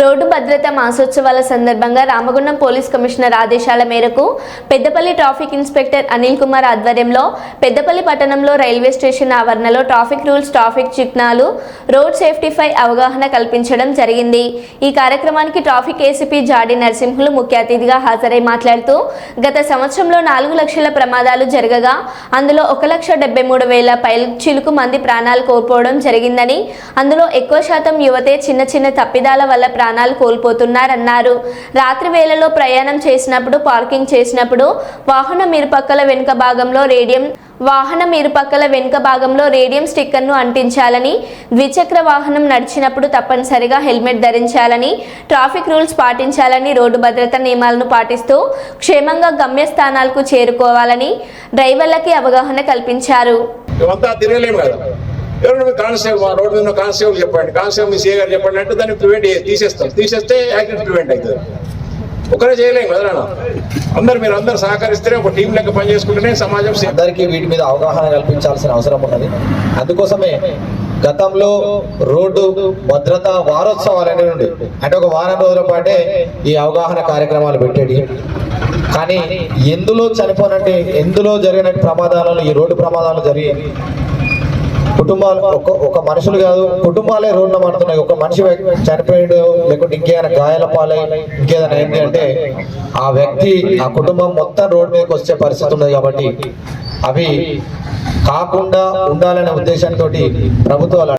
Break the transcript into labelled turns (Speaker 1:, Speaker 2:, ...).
Speaker 1: Road భద్రత మాసోత్సవాల సందర్భంగా Ramagundam police commissioner ఆదేశాల మేరకు పెద్దపల్లి ట్రాఫిక్ ఇన్స్పెక్టర్ అనిల్ కుమార్ ఆధ్వర్యంలో పెద్దపల్లి పట్టణంలో రైల్వే స్టేషన్ ఆవరణలో ట్రాఫిక్ రూల్స్ ట్రాఫిక్ చిహ్నాలు రోడ్ సేఫ్టీపై అవగాహన కల్పించడం జరిగింది. ఈ కార్యక్రమానికి ట్రాఫిక్ ఏసీపీ జాడి నరసింహులు ముఖ్య అతిథిగా హాజరై మాట్లాడుతూ గత సంవత్సరంలో నాలుగు లక్షల ప్రమాదాలు జరగగా అందులో ఒక లక్ష డెబ్బై మూడు వేల పైచిలుకు మంది ప్రాణాలు కోల్పోవడం జరిగిందని అందులో ఎక్కువ శాతం యువతే చిన్న చిన్న తప్పిదాల వల్ల ప్రాణాలు కోల్పోతున్నారన్నారు. రాత్రి వేళలో ప్రయాణం చేసినప్పుడు పార్కింగ్ చేసినప్పుడు వాహనం ఇరుపక్కల వెనుక భాగంలో రేడియం వాహనం ఇరుపక్కల వెనుక భాగంలో రేడియం స్టిక్కర్ను అంటించాలని ద్విచక్ర వాహనం నడిచినప్పుడు తప్పనిసరిగా హెల్మెట్ ధరించాలని ట్రాఫిక్ రూల్స్ పాటించాలని రోడ్డు భద్రతా నియమాలను పాటిస్తూ క్షేమంగా గమ్యస్థానాలకు చేరుకోవాలని డ్రైవర్లకి అవగాహన కల్పించారు.
Speaker 2: ఎవరైనా కానిస్టేబుల్ మా రోడ్డు మీద కానిస్టేబుల్ చెప్పండి. కానిస్టేబుల్ మీ సీఏ గారు చెప్పండి అంటే దాన్ని ప్రివెంట్ తీసేస్తాం. తీసేస్తే యాక్సిడెంట్ ప్రివెంట్ అవుతుంది. ఒకరే చేయలేము కదా అందరు మీరు అందరు సహకరిస్తేనే ఒక టీం లెక్క పనిచేసుకుంటేనే సమాజం
Speaker 3: అందరికీ వీటి మీద అవగాహన కల్పించాల్సిన అవసరం ఉన్నది. అందుకోసమే గతంలో రోడ్డు భద్రత వారోత్సవాలు అనేవి ఉండే. అంటే ఒక వారం రోజుల పాటే ఈ అవగాహన కార్యక్రమాలు పెట్టేది కానీ ఎందులో చనిపోనంటే ఎందులో జరిగిన ప్రమాదాలలో ఈ రోడ్డు ప్రమాదాలు జరిగి కుటుంబాలు ఒక ఒక మనుషులు కాదు కుటుంబాలే రోడ్డున పడుతున్నాయి ఒక మనిషి చనిపోయాడు లేకుంటే ఇంకేమైనా గాయాల పాలై ఇంకేదైనా ఏంటి అంటే ఆ వ్యక్తి ఆ కుటుంబం మొత్తం రోడ్డు మీదకి వచ్చే పరిస్థితి ఉన్నది కాబట్టి అవి కాకుండా ఉండాలనే ఉద్దేశంతో ప్రభుత్వాలు